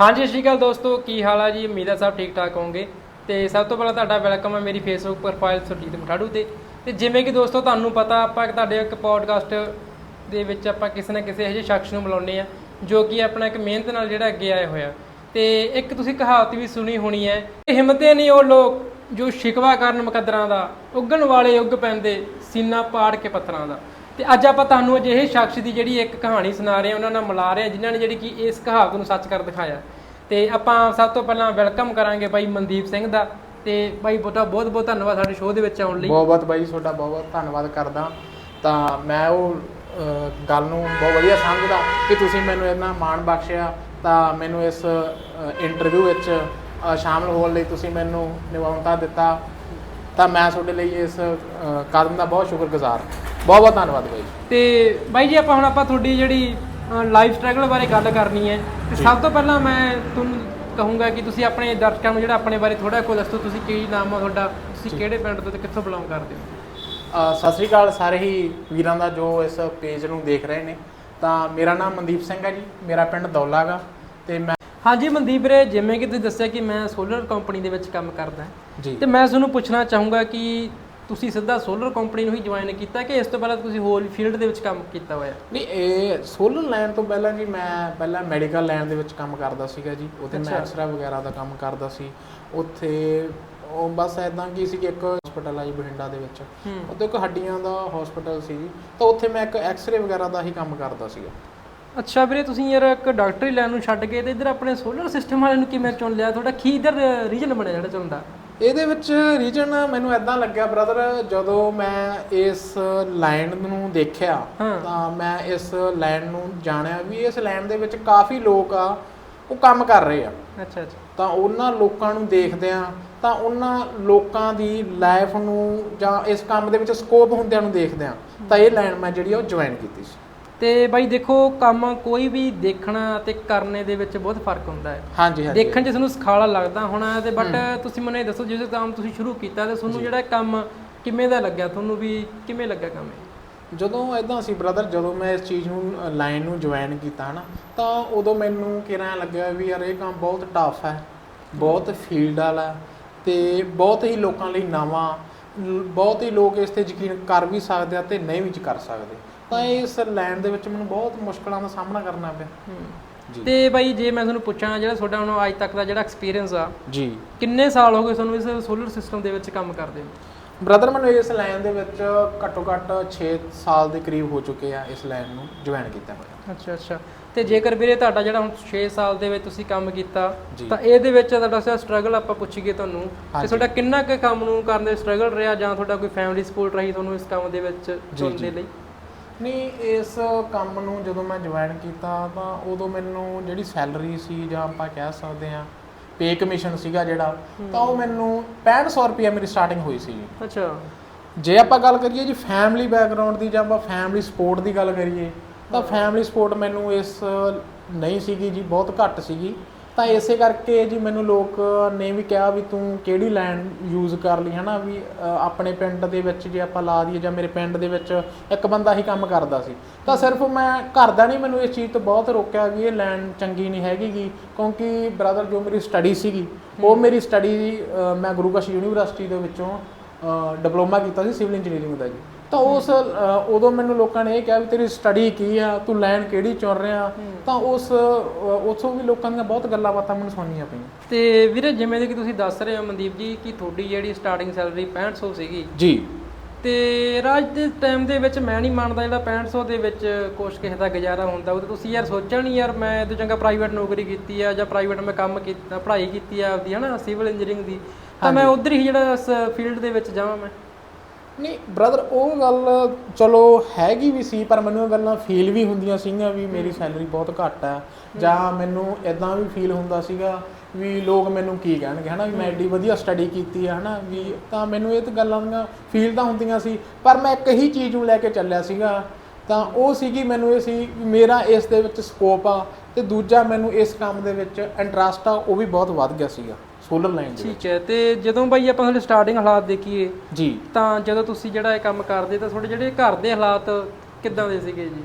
ਹਾਂਜੀ, ਸਤਿ ਸ਼੍ਰੀ ਅਕਾਲ ਦੋਸਤੋ, ਕੀ ਹਾਲ ਆ ਜੀ? ਉਮੀਦ ਹੈ ਸਭ ਠੀਕ ਠਾਕ ਹੋਵੋਗੇ। ਤੇ ਸਭ ਤੋਂ ਪਹਿਲਾਂ ਤੁਹਾਡਾ ਵੈਲਕਮ ਹੈ ਮੇਰੀ ਫੇਸਬੁੱਕ ਪ੍ਰੋਫਾਈਲ ਸੁਰਜੀਤ ਮਠਾੜੂ ਤੇ। ਤੇ ਜਿਵੇਂ ਕਿ ਦੋਸਤੋ, ਤੁਹਾਨੂੰ ਪਤਾ ਆਪਾਂ ਤੁਹਾਡੇ ਇੱਕ ਪੋਡਕਾਸਟ ਦੇ ਵਿੱਚ ਆਪਾਂ ਕਿਸੇ ਨਾ ਕਿਸੇ ਇਹੋ ਜਿਹੇ ਸ਼ਖਸ ਨੂੰ ਬੁਲਾਉਂਦੇ ਆ, ਜੋ ਕਿ ਆਪਣਾ ਇੱਕ ਮਿਹਨਤ ਨਾਲ ਜਿਹੜਾ ਅੱਗੇ ਆਇਆ ਹੋਇਆ ਤੇ ਇੱਕ ਤੁਸੀਂ ਕਹਾਵਤ ਵੀ ਸੁਣੀ ਹੋਣੀ ਹੈ, ਕਿ ਹਿੰਮਤੇ ਨਹੀਂ ਉਹ ਲੋਕ ਜੋ ਸ਼ਿਕਵਾ ਕਰਨ ਮੁਕੱਦਰਾਂ ਦਾ, ਉੱਗਣ ਵਾਲੇ ਉੱਗ ਪੈਂਦੇ ਸੀਨਾ ਪਾੜ ਕੇ ਪੱਥਰਾਂ ਦਾ। ਤੇ ਅੱਜ ਆਪਾਂ ਤੁਹਾਨੂੰ ਅਜਿਹੇ ਸ਼ਖਸ ਦੀ ਜਿਹੜੀ ਇੱਕ ਕਹਾਣੀ ਸੁਣਾ ਰਹੇ ਹਾਂ ਉਹਨਾਂ ਨਾਲ ਮਿਲਾ ਰਹੇ ਹਾਂ ਜਿਨ੍ਹਾਂ ਨੇ ਜਿਹੜੀ ਕਿ ਇਸ ਕਹਾਵਤ ਨੂੰ ਸੱਚ ਕਰ ਦਿਖਾਇਆ। ਤੇ ਆਪਾਂ ਸਭ ਤੋਂ ਪਹਿਲਾਂ ਵੈਲਕਮ ਕਰਾਂਗੇ ਬਾਈ ਮਨਦੀਪ ਸਿੰਘ ਦਾ ਤੇ ਬਾਈ ਬੋਟਾ ਬਹੁਤ ਬਹੁਤ ਧੰਨਵਾਦ ਸਾਡੇ ਸ਼ੋਅ ਦੇ ਵਿੱਚ ਆਉਣ ਲਈ। ਬਹੁਤ ਬਹੁਤ ਬਾਈ ਤੁਹਾਡਾ ਬਹੁਤ ਬਹੁਤ ਧੰਨਵਾਦ ਕਰਦਾ। ਤਾਂ ਮੈਂ ਉਹ ਗੱਲ ਨੂੰ ਬਹੁਤ ਵਧੀਆ ਸਮਝਦਾ ਕਿ ਤੁਸੀਂ ਮੈਨੂੰ ਇੰਨਾ ਮਾਣ ਬਖਸ਼ਿਆ। ਤਾਂ ਮੈਨੂੰ ਇਸ ਇੰਟਰਵਿਊ ਵਿੱਚ ਅਹ, ਸ਼ਾਮਲ ਹੋਣ ਲਈ ਤੁਸੀਂ ਮੈਨੂੰ ਨਿਮੰਤਰਣ ਦਿੱਤਾ। ਤਾਂ ਮੈਂ ਤੁਹਾਡੇ ਲਈ ਇਸ ਕਦਮ ਦਾ ਬਹੁਤ ਸ਼ੁਕਰਗੁਜ਼ਾਰ। ਬਹੁਤ ਬਹੁਤ ਧੰਨਵਾਦ ਬਾਈ ਤੇ ਬਾਈ ਜੀ ਆਪਾਂ ਹੁਣ ਆਪਾਂ ਤੁਹਾਡੀ ਜਿਹੜੀ ਲਾਈਫ ਸਟਰਗਲ ਬਾਰੇ ਗੱਲ ਕਰਨੀ ਹੈ। ਤੇ ਸਭ ਤੋਂ ਪਹਿਲਾਂ ਮੈਂ ਤੁਹਾਨੂੰ ਕਹੂੰਗਾ ਕਿ ਤੁਸੀਂ ਆਪਣੇ ਦਰਸ਼ਕਾਂ ਨੂੰ ਜਿਹੜਾ ਆਪਣੇ ਬਾਰੇ ਥੋੜਾ ਕੁ ਦੱਸੋ ਤੁਸੀਂ ਕੀ ਨਾਮ ਆ ਤੁਹਾਡਾ ਤੁਸੀਂ ਕਿਹੜੇ ਪਿੰਡ ਤੋਂ ਤੇ ਕਿੱਥੋਂ ਬਿਲੋਂਗ ਕਰਦੇ ਹੋ? ਸਤਿ ਸ੍ਰੀ ਅਕਾਲ ਸਾਰੇ ਹੀ ਵੀਰਾਂ ਦਾ ਜੋ ਇਸ ਪੇਜ ਨੂੰ ਦੇਖ ਰਹੇ ਨੇ। ਤਾਂ ਮੇਰਾ ਨਾਮ ਮਨਦੀਪ ਸਿੰਘ ਹੈ ਜੀ ਮੇਰਾ ਪਿੰਡ ਦੌਲਾ ਗਾ ਤੇ ਮੈਂ ਹਾਂਜੀ ਮਨਦੀਪ ਵੀਰੇ ਜਿਵੇਂ ਕਿ ਤੁਸੀਂ ਦੱਸਿਆ ਕਿ ਮੈਂ ਸੋਲਰ ਕੰਪਨੀ ਦੇ ਵਿੱਚ ਕੰਮ ਕਰਦਾ ਜੀ। ਤੇ ਮੈਂ ਤੁਹਾਨੂੰ ਪੁੱਛਣਾ ਚਾਹੂੰਗਾ ਕਿ ਤੁਸੀਂ ਸਿੱਧਾ ਸੋਲਰ ਕੰਪਨੀ ਨੂੰ ਹੀ ਜੁਆਇਨ ਕੀਤਾ ਕਿ ਇਸ ਤੋਂ ਪਹਿਲਾਂ ਤੁਸੀਂ ਹੋਰ ਫੀਲਡ ਦੇ ਵਿੱਚ ਕੰਮ ਕੀਤਾ ਹੋਇਆ? ਨਹੀਂ ਇਹ ਸੋਲਰ ਲਾਈਨ ਤੋਂ ਪਹਿਲਾਂ ਜੀ ਮੈਂ ਪਹਿਲਾਂ ਮੈਡੀਕਲ ਲਾਈਨ ਦੇ ਵਿੱਚ ਕੰਮ ਕਰਦਾ ਸੀਗਾ ਜੀ। ਉੱਥੇ ਮੈਂ। ਐਕਸਰਾ ਵਗੈਰਾ ਦਾ ਕੰਮ ਕਰਦਾ ਸੀ। ਉੱਥੇ ਉਹ ਬਸ ਐਦਾਂ ਕੀ ਸੀ ਕਿ ਇੱਕ ਹਸਪੀਟਲ ਆ ਜੀ ਬਠਿੰਡਾ ਦੇ ਵਿੱਚ। ਉੱਥੇ ਇੱਕ ਹੱਡੀਆਂ ਦਾ ਹਸਪੀਟਲ ਸੀ ਜੀ। ਤਾਂ ਉੱਥੇ ਮੈਂ ਇੱਕ ਐਕਸਰੇ ਵਗੈਰਾ ਦਾ ਹੀ ਕੰਮ ਕਰਦਾ ਸੀਗਾ। ਅੱਛਾ ਵੀਰੇ ਤੁਸੀਂ ਯਾਰ ਇੱਕ ਡਾਕਟਰੀ ਲਾਈਨ ਨੂੰ ਛੱਡ ਕੇ ਤੇ ਇੱਧਰ ਆਪਣੇ ਸੋਲਰ ਸਿਸਟਮ ਵਾਲੇ ਨੂੰ ਕਿਵੇਂ ਚੁਣ ਲਿਆ? ਤੁਹਾਡਾ ਕੀ ਇੱਧਰ ਰੀਜਨ ਬਣਿਆ ਜਿਹੜਾ ਚੁਣਦਾ? ਇਹਦੇ ਵਿੱਚ ਰੀਜਨ ਮੈਨੂੰ ਐਦਾਂ ਲੱਗਿਆ ਬ੍ਰਦਰ ਜਦੋਂ ਮੈਂ ਇਸ ਲਾਈਨ ਨੂੰ ਦੇਖਿਆ। ਤਾਂ ਮੈਂ ਇਸ ਲਾਈਨ ਨੂੰ ਜਾਣਿਆ ਵੀ ਇਸ ਲਾਈਨ ਦੇ ਵਿੱਚ ਕਾਫੀ ਲੋਕ ਆ ਉਹ ਕੰਮ ਕਰ ਰਹੇ ਆ। ਅੱਛਾ ਅੱਛਾ। ਤਾਂ ਉਹਨਾਂ ਲੋਕਾਂ ਨੂੰ ਦੇਖਦੇ ਆ ਤਾਂ ਉਹਨਾਂ ਲੋਕਾਂ ਦੀ ਲਾਈਫ ਨੂੰ ਜਾਂ ਇਸ ਕੰਮ ਦੇ ਵਿੱਚ ਸਕੋਪ ਹੁੰਦਿਆਂ ਨੂੰ ਦੇਖਦੇ ਆ। ਤਾਂ ਇਹ ਲਾਈਨ ਮੈਂ ਜਿਹੜੀ ਆ ਉਹ ਜੁਆਇਨ ਕੀਤੀ ਸੀ। ਤੇ ਬਾਈ ਦੇਖੋ ਕੰਮ ਕੋਈ ਵੀ ਦੇਖਣਾ ਤੇ ਕਰਨੇ ਦੇ ਵਿੱਚ ਬਹੁਤ ਫ਼ਰਕ ਹੁੰਦਾ ਹੈ। ਹਾਂਜੀ ਹਾਂਜੀ। ਦੇਖਣ 'ਚ ਤੁਹਾਨੂੰ ਸਖਾਲਾ ਲੱਗਦਾ ਹੋਣਾ ਤੇ ਬਟ ਤੁਸੀਂ ਮੈਨੂੰ ਇਹ ਦੱਸੋ ਜਿਸ ਕੰਮ ਤੁਸੀਂ ਸ਼ੁਰੂ ਕੀਤਾ ਤੇ ਤੁਹਾਨੂੰ ਜਿਹੜਾ ਕੰਮ ਕਿਵੇਂ ਦਾ ਲੱਗਿਆ? ਤੁਹਾਨੂੰ ਵੀ ਕਿਵੇਂ ਲੱਗਾ ਕੰਮ ਇਹ? ਜਦੋਂ ਐਦਾਂ ਸੀ ਬ੍ਰਦਰ ਜਦੋਂ ਮੈਂ ਇਸ ਚੀਜ਼ ਨੂੰ ਲਾਈਨ ਨੂੰ ਜੁਆਇਨ ਕੀਤਾ ਨਾ ਤਾਂ ਉਦੋਂ ਮੈਨੂੰ ਕਿਰਾਂ ਲੱਗਿਆ ਵੀ ਯਾਰ ਇਹ ਕੰਮ ਬਹੁਤ ਟਫ ਹੈ ਬਹੁਤ ਫੀਲਡ ਵਾਲਾ ਤੇ ਬਹੁਤ ਹੀ ਲੋਕਾਂ ਲਈ ਨਵਾਂ ਬਹੁਤ ਹੀ ਲੋਕ ਇਸ ਤੇ ਯਕੀਨ ਕਰ ਵੀ ਸਕਦੇ ਆ ਤੇ ਨਹੀਂ ਵੀ ਕਰ ਸਕਦੇ। ਤਾਂ ਇਸ ਲਾਈਨ ਦੇ ਵਿੱਚ ਮੈਨੂੰ ਬਹੁਤ ਮੁਸ਼ਕਲਾਂ ਦਾ ਸਾਹਮਣਾ ਕਰਨਾ ਪਿਆ। ਜੀ। ਤੇ ਬਾਈ ਜੇ ਮੈਂ ਤੁਹਾਨੂੰ ਪੁੱਛਾਂ ਜਿਹੜਾ ਤੁਹਾਡਾ ਹੁਣ ਅੱਜ ਤੱਕ ਦਾ ਜਿਹੜਾ ਐਕਸਪੀਰੀਅੰਸ ਆ ਜੀ। ਕਿੰਨੇ ਸਾਲ ਹੋ ਗਏ ਤੁਹਾਨੂੰ ਇਸ ਸੋਲਰ ਸਿਸਟਮ ਦੇ ਵਿੱਚ ਕੰਮ ਕਰਦੇ ਨੂੰ ਬ੍ਰਦਰ ਮੈਨੂੰ ਇਸ ਲਾਈਨ ਦੇ ਵਿੱਚ ਘੱਟੋ ਘੱਟ 6 ਸਾਲ ਦੇ ਕਰੀਬ ਹੋ ਚੁੱਕੇ ਆ ਇਸ ਲਾਈਨ ਨੂੰ ਜੁਆਇਨ ਕੀਤਾ ਹੋਇਆ। ਅੱਛਾ ਅੱਛਾ। ਤੇ ਜੇਕਰ ਵੀਰੇ ਤੁਹਾਡਾ ਜਿਹੜਾ ਹੁਣ 6 ਸਾਲ ਦੇ ਵਿੱਚ ਤੁਸੀਂ ਕੰਮ ਕੀਤਾ। ਤਾਂ ਇਹਦੇ ਵਿੱਚ ਤੁਹਾਡਾ ਸਿਆ ਸਟਰਗਲ ਆਪਾਂ ਪੁੱਛੀਏ ਤੁਹਾਨੂੰ ਤੇ ਹਾਂਜੀ। ਤੁਹਾਡਾ ਕਿੰਨਾ ਕੁ ਕੰਮ ਨੂੰ ਕਰਨ ਦੇ ਸਟਰਗਲ ਰਿਹਾ ਜਾਂ ਤੁਹਾਡਾ ਕੋਈ ਫੈਮਿਲੀ ਸਪੋਰਟ ਰਹੀ ਤੁਹਾਨੂੰ ਇਸ ਕੰਮ ਦੇ ਵਿੱਚ ਚੁਣਨ ਦੇ। ਲਈ? ਨਹੀਂ ਇਸ ਕੰਮ ਨੂੰ ਜਦੋਂ ਮੈਂ ਜੁਆਇਨ ਕੀਤਾ ਤਾਂ ਉਦੋਂ ਮੈਨੂੰ ਜਿਹੜੀ ਸੈਲਰੀ ਸੀ ਜਾਂ ਆਪਾਂ ਕਹਿ ਸਕਦੇ ਹਾਂ ਪੇ ਕਮਿਸ਼ਨ ਸੀਗਾ ਜਿਹੜਾ ਤਾਂ ਉਹ ਮੈਨੂੰ 6500 ਰੁਪਏ ਮੇਰੀ ਸਟਾਰਟਿੰਗ ਹੋਈ ਸੀ ਅੱਛਾ। ਜੇ ਆਪਾਂ ਗੱਲ ਕਰੀਏ ਜੀ ਫੈਮਿਲੀ ਬੈਕਗ੍ਰਾਉਂਡ ਦੀ ਜਾਂ ਆਪਾਂ ਫੈਮਿਲੀ ਸਪੋਰਟ ਦੀ ਗੱਲ ਕਰੀਏ ਤਾਂ ਫੈਮਿਲੀ ਸਪੋਰਟ ਮੈਨੂੰ ਇਸ ਨਹੀਂ ਸੀਗੀ ਜੀ ਬਹੁਤ ਘੱਟ ਸੀਗੀ। ਤਾਂ ਇਸੇ ਕਰਕੇ ਜੀ ਮੈਨੂੰ ਲੋਕ ਨੇ ਵੀ ਕਿਹਾ ਵੀ ਤੂੰ ਕਿਹੜੀ ਲਾਈਨ ਯੂਜ਼ ਕਰ ਲਈ ਹਨਾ? ਵੀ ਆਪਣੇ ਪਿੰਡ ਦੇ ਵਿੱਚ ਜੇ ਆਪਾਂ ਲਾ ਦਈਏ ਜਾਂ ਮੇਰੇ ਪਿੰਡ ਦੇ ਵਿੱਚ ਇੱਕ ਬੰਦਾ ਹੀ ਕੰਮ ਕਰਦਾ ਸੀ। ਤਾਂ ਸਿਰਫ ਮੈਂ ਘਰ ਦਾ ਨਹੀਂ ਮੈਨੂੰ ਇਸ ਚੀਜ਼ ਤੋਂ ਬਹੁਤ ਰੋਕਿਆ ਵੀ ਇਹ ਲਾਈਨ ਚੰਗੀ ਨਹੀਂ ਹੈਗੀਗੀ ਕਿਉਂਕਿ ਬ੍ਰਦਰ ਜੋ ਮੇਰੀ ਸਟੱਡੀ ਸੀਗੀ ਉਹ ਮੇਰੀ ਸਟੱਡੀ ਮੈਂ ਗੁਰੂ ਕਾਸ਼ੀ ਯੂਨੀਵਰਸਿਟੀ ਦੇ ਵਿੱਚੋਂ ਡਿਪਲੋਮਾ ਕੀਤਾ ਸੀ ਸਿਵਲ ਇੰਜੀਨੀਅਰਿੰਗ ਦਾ ਜੀ। ਤਾਂ ਉਸ ਉਦੋਂ ਮੈਨੂੰ ਲੋਕਾਂ ਨੇ ਇਹ ਕਿਹਾ ਵੀ ਤੇਰੀ ਸਟੱਡੀ ਕੀ ਆ ਤੂੰ ਲਾਈਨ ਕਿਹੜੀ ਚੁਣ ਰਿਹਾ? ਤਾਂ ਉਸ ਉੱਥੋਂ ਵੀ ਲੋਕਾਂ ਦੀਆਂ ਬਹੁਤ ਗੱਲਾਂ ਬਾਤਾਂ ਮੈਨੂੰ ਸੁਣਨੀਆਂ ਪਈਆਂ। ਤੇ ਵੀਰੇ ਜਿਵੇਂ ਦੇ ਕਿ ਤੁਸੀਂ ਦੱਸ ਰਹੇ ਹੋ ਮਨਦੀਪ ਜੀ ਕਿ ਤੁਹਾਡੀ ਜਿਹੜੀ ਸਟਾਰਟਿੰਗ ਸੈਲਰੀ 6500 ਸੀਗੀ। ਜੀ। ਤੇ ਰਾਜ ਦੇ ਟਾਈਮ ਦੇ ਵਿੱਚ ਮੈਂ ਨਹੀਂ ਮੰਨਦਾ ਜਿਹੜਾ 6500 ਦੇ ਵਿੱਚ ਕੁਛ ਕਿਸੇ ਦਾ ਗੁਜ਼ਾਰਾ ਹੁੰਦਾ ਉਹ ਤੇ ਤੁਸੀਂ ਯਾਰ ਸੋਚਿਆ ਨਹੀਂ ਯਾਰ ਮੈਂ ਇਹ ਤੋਂ ਚੰਗਾ ਪ੍ਰਾਈਵੇਟ ਨੌਕਰੀ ਕੀਤੀ ਆ ਜਾਂ ਪ੍ਰਾਈਵੇਟ ਮੈਂ ਕੰਮ ਕੀਤਾ ਪੜ੍ਹਾਈ ਕੀਤੀ ਆ ਆਪਦੀ ਹਨਾ ਸਿਵਲ ਇੰਜੀਨੀਅਰਿੰਗ ਦੀ। ਤਾਂ ਮੈਂ ਉਧਰ ਹੀ ਜਿਹੜਾ ਇਸ ਫੀਲਡ ਦੇ ਵਿੱਚ ਜਾਵਾਂ ਮੈਂ। ਨਹੀਂ ਬ੍ਰਦਰ ਉਹ ਗੱਲ ਚਲੋ ਹੈਗੀ ਵੀ ਸੀ ਪਰ ਮੈਨੂੰ ਇਹ ਗੱਲਾਂ ਫੀਲ ਵੀ ਹੁੰਦੀਆਂ ਸੀਗੀਆਂ ਵੀ ਮੇਰੀ ਸੈਲਰੀ ਬਹੁਤ ਘੱਟ ਹੈ। ਜਾਂ ਮੈਨੂੰ ਇਦਾਂ ਵੀ ਫੀਲ ਹੁੰਦਾ ਸੀਗਾ ਵੀ ਲੋਕ ਮੈਨੂੰ ਕੀ ਕਹਿਣਗੇ ਹਨਾ? ਵੀ ਮੈਂ ਐਡੀ ਵਧੀਆ ਸਟੱਡੀ ਕੀਤੀ ਹੈ ਹਨਾ? ਵੀ ਤਾਂ ਮੈਨੂੰ ਇਹ ਤਾਂ ਗੱਲਾਂ ਦੀਆਂ ਫੀਲ ਤਾਂ ਹੁੰਦੀਆਂ ਸੀ ਪਰ ਮੈਂ ਇੱਕ ਹੀ ਚੀਜ਼ ਨੂੰ ਲੈ ਕੇ ਚੱਲਿਆ ਸੀਗਾ। ਤਾਂ ਉਹ ਸੀਗੀ ਮੈਨੂੰ ਇਹ ਸੀ ਵੀ ਮੇਰਾ ਇਸ ਦੇ ਵਿੱਚ ਸਕੋਪ ਆ ਤੇ ਦੂਜਾ ਮੈਨੂੰ ਇਸ ਕੰਮ ਦੇ ਵਿੱਚ ਇੰਟਰਸਟ ਆ ਉਹ ਵੀ ਬਹੁਤ ਵੱਧ ਗਿਆ ਸੀਗਾ। ਸੋਲਰ ਲਾਈਨ ਦੇ ਠੀਕ ਹੈ ਤੇ ਜਦੋਂ ਬਾਈ ਆਪਾਂ ਤੁਹਾਡੇ ਸਟਾਰਟਿੰਗ ਹਾਲਾਤ ਦੇਖੀਏ ਜੀ। ਤਾਂ ਜਦੋਂ ਤੁਸੀਂ ਜਿਹੜਾ ਇਹ ਕੰਮ ਕਰਦੇ ਤਾਂ ਤੁਹਾਡੇ ਜਿਹੜੇ ਘਰ ਦੇ ਹਾਲਾਤ ਕਿੱਦਾਂ ਦੇ ਸੀਗੇ ਜੀ?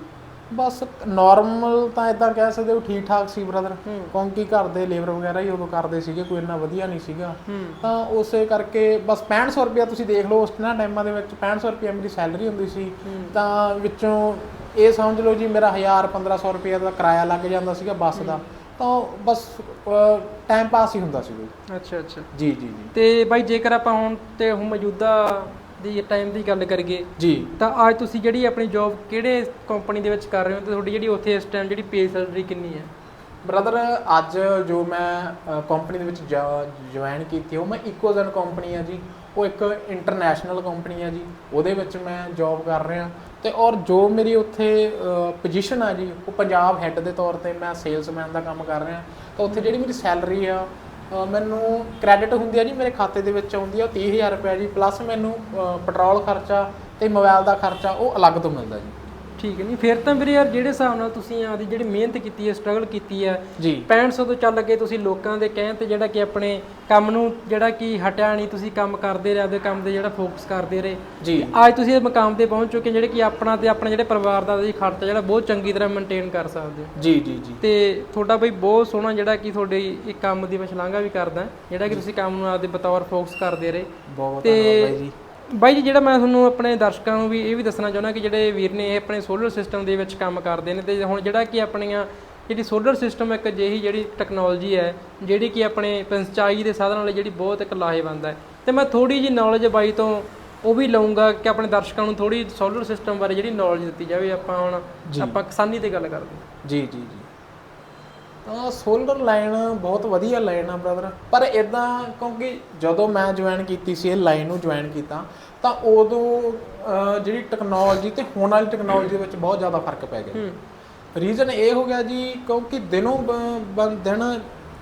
ਬਸ ਨਾਰਮਲ ਤਾਂ ਇਦਾਂ ਕਹਿ ਸਕਦੇ ਹੋ ਠੀਕ ਠਾਕ ਸੀ ਬ੍ਰਦਰ। ਕਿਉਂਕਿ ਘਰ ਦੇ ਲੇਬਰ ਵਗੈਰਾ ਹੀ ਉਦੋਂ ਕਰਦੇ ਸੀਗੇ ਕੋਈ ਇੰਨਾ ਵਧੀਆ ਨਹੀਂ ਸੀਗਾ। ਤਾਂ ਉਸੇ ਕਰਕੇ ਬਸ 6500 ਰੁਪਇਆ ਤੁਸੀਂ ਦੇਖ ਲਓ ਉਸ ਨਾ ਟਾਈਮਾਂ ਦੇ ਵਿੱਚ 6500 ਰੁਪਇਆ ਮੇਰੀ ਸੈਲਰੀ ਹੁੰਦੀ ਸੀ। ਤਾਂ ਵਿੱਚੋਂ ਇਹ ਸਮਝ ਲਓ ਜੀ ਮੇਰਾ 1000 1500 ਰੁਪਇਆ ਦਾ ਕਿਰਾਇਆ ਲੱਗ ਜਾਂਦਾ ਸੀਗਾ ਬੱਸ ਦਾ। ਤਾਂ ਬਸ ਟਾਈਮ ਪਾਸ ਹੀ ਹੁੰਦਾ ਸੀ ਜੀ ਅੱਛਾ ਅੱਛਾ। ਜੀ ਜੀ ਜੀ। ਤੇ ਬਾਈ ਜੇਕਰ ਆਪਾਂ ਹੁਣ ਤੇ ਹੁਣ ਮੌਜੂਦਾ ਦੀ ਟਾਈਮ ਦੀ ਗੱਲ ਕਰੀਏ ਜੀ। ਤਾਂ ਅੱਜ ਤੁਸੀਂ ਜਿਹੜੀ ਆਪਣੀ ਜੌਬ ਕਿਹੜੇ ਕੰਪਨੀ ਦੇ ਵਿੱਚ ਕਰ ਰਹੇ ਹੋ ਤੇ ਤੁਹਾਡੀ ਜਿਹੜੀ ਉੱਥੇ ਇਸ ਟਾਈਮ ਜਿਹੜੀ ਪੇ ਸੈਲਰੀ ਕਿੰਨੀ ਹੈ? ਬ੍ਰਦਰ ਅੱਜ ਜੋ ਮੈਂ ਕੰਪਨੀ ਦੇ ਵਿੱਚ ਜੁਆਇਨ ਕੀਤੀ, ਉਹ ਮੈਂ ਇਕੋਜ਼ਨ ਕੰਪਨੀ ਆ ਜੀ। ਉਹ ਇੱਕ ਇੰਟਰਨੈਸ਼ਨਲ ਕੰਪਨੀ ਆ ਜੀ। ਉਹਦੇ ਵਿੱਚ ਮੈਂ ਜੌਬ ਕਰ ਰਿਹਾ। ਤੇ ਔਰ ਜੋ ਮੇਰੀ ਉੱਥੇ ਪੋਜੀਸ਼ਨ ਆ ਜੀ, ਉਹ ਪੰਜਾਬ ਹੈੱਡ ਦੇ ਤੌਰ ਤੇ ਮੈਂ ਸੇਲਸਮੈਨ ਦਾ ਕੰਮ ਕਰ ਰਿਹਾ। ਤਾਂ ਉੱਥੇ ਜਿਹੜੀ ਮੇਰੀ ਸੈਲਰੀ ਆ ਮੈਨੂੰ ਕ੍ਰੈਡਿਟ ਹੁੰਦੀ ਆ ਜੀ, ਮੇਰੇ ਖਾਤੇ ਦੇ ਵਿੱਚ ਆਉਂਦੀ ਆ 30000 ਰੁਪਏ ਜੀ। ਪਲੱਸ ਮੈਨੂੰ ਪੈਟਰੋਲ ਖਰਚਾ ਤੇ ਮੋਬਾਈਲ ਦਾ ਖਰਚਾ, ਉਹ ਅਲੱਗ ਤੋਂ ਮਿਲਦਾ ਜੀ। ਠੀਕ ਹੈ ਨਹੀਂ ਫਿਰ ਤਾਂ ਵੀਰੇ ਯਾਰ ਜਿਹੜੇ ਹਿਸਾਬ ਨਾਲ ਤੁਸੀਂ ਆਪਦੀ ਜਿਹੜੀ ਮਿਹਨਤ ਕੀਤੀ ਹੈ ਸਟਰਗਲ ਕੀਤੀ ਹੈ ਜੀ। 6500 ਤੋਂ ਚੱਲ ਕੇ ਤੁਸੀਂ ਲੋਕਾਂ ਦੇ ਕਹਿਣ ਤੇ ਜਿਹੜਾ ਕਿ ਆਪਣੇ ਕੰਮ ਨੂੰ ਜਿਹੜਾ ਕਿ ਹਟਿਆ ਨਹੀਂ ਤੁਸੀਂ ਕੰਮ ਕਰਦੇ ਰਹੇ ਆਪਦੇ ਕੰਮ ਤੇ ਜਿਹੜਾ ਫੋਕਸ ਕਰਦੇ ਰਹੇ। ਜੀ। ਅੱਜ ਤੁਸੀਂ ਇਸ ਮਕਾਮ ਤੇ ਪਹੁੰਚ ਚੁੱਕੇ ਜਿਹੜੇ ਕਿ ਆਪਣਾ ਤੇ ਆਪਣੇ ਜਿਹੜੇ ਪਰਿਵਾਰ ਦਾ ਤੁਸੀਂ ਖਰਚਾ ਜਿਹੜਾ ਬਹੁਤ ਚੰਗੀ ਤਰ੍ਹਾਂ ਮੇਨਟੇਨ ਕਰ ਸਕਦੇ ਹੋ। ਜੀ ਜੀ ਜੀ। ਤੇ ਤੁਹਾਡਾ ਬਈ ਬਹੁਤ ਸੋਹਣਾ ਜਿਹੜਾ ਕਿ ਤੁਹਾਡੇ ਇਹ ਕੰਮ ਦੀ ਮੈਂ ਸ਼ਲਾਘਾ ਵੀ ਕਰਦਾ ਜਿਹੜਾ ਕਿ ਤੁਸੀਂ ਕੰਮ ਨੂੰ ਆਪਦੇ ਬਤੌਰ ਫੋਕਸ ਕਰਦੇ ਰਹੇ। ਬਹੁਤ ਧੰਨਵਾਦ ਬਾਈ ਜੀ। ਬਾਈ ਜੀ ਜਿਹੜਾ ਮੈਂ ਤੁਹਾਨੂੰ ਆਪਣੇ ਦਰਸ਼ਕਾਂ ਨੂੰ ਵੀ ਇਹ ਵੀ ਦੱਸਣਾ ਚਾਹੁੰਦਾ ਕਿ ਜਿਹੜੇ ਵੀਰ ਨੇ ਇਹ ਆਪਣੇ ਸੋਲਰ ਸਿਸਟਮ ਦੇ ਵਿੱਚ ਕੰਮ ਕਰਦੇ ਨੇ ਤੇ ਹੁਣ ਜਿਹੜਾ ਕਿ ਆਪਣੀਆਂ ਜਿਹੜੀ ਸੋਲਰ ਸਿਸਟਮ ਇੱਕ ਅਜਿਹੀ ਜਿਹੜੀ ਟੈਕਨੋਲੋਜੀ ਹੈ ਜਿਹੜੀ ਕਿ ਆਪਣੇ ਸਿੰਚਾਈ ਦੇ ਸਾਧਨਾਂ ਲਈ ਜਿਹੜੀ ਬਹੁਤ ਇੱਕ ਲਾਹੇਵੰਦ ਹੈ। ਤੇ ਮੈਂ ਥੋੜੀ ਜੀ ਨੌਲੇਜ ਬਾਈ ਤੋਂ ਉਹ ਵੀ ਲਵਾਂਗਾ ਕਿ ਆਪਣੇ ਦਰਸ਼ਕਾਂ ਨੂੰ ਥੋੜੀ ਸੋਲਰ ਸਿਸਟਮ ਬਾਰੇ ਜਿਹੜੀ ਨੌਲੇਜ ਦਿੱਤੀ ਜਾਵੇ। ਆਪਾਂ ਹੁਣ ਆਪਾਂ ਕਿਸਾਨੀ ਤੇ ਗੱਲ ਕਰਦੇ ਜੀ ਜੀ ਜੀ। ਤਾਂ ਸੋਲਰ ਲਾਈਨ ਬਹੁਤ ਵਧੀਆ ਲਾਈਨ ਆ ਬ੍ਰਦਰ ਪਰ ਇਦਾਂ ਕਿਉਂਕਿ ਜਦੋਂ ਮੈਂ ਜੁਆਇਨ ਕੀਤੀ ਸੀ ਇਹ ਲਾਈਨ ਨੂੰ ਜੁਆਇਨ ਕੀਤਾ ਤਾਂ ਉਦੋਂ ਜਿਹੜੀ ਟੈਕਨੋਲੋਜੀ ਤੇ ਹੁਣ ਵਾਲੀ ਟੈਕਨੋਲੋਜੀ ਵਿੱਚ ਬਹੁਤ ਜ਼ਿਆਦਾ ਫ਼ਰਕ ਪੈ ਗਿਆ। ਰੀਜ਼ਨ ਇਹ ਹੋ ਗਿਆ ਜੀ ਕਿਉਂਕਿ ਦਿਨੋਂ ਦਿਨ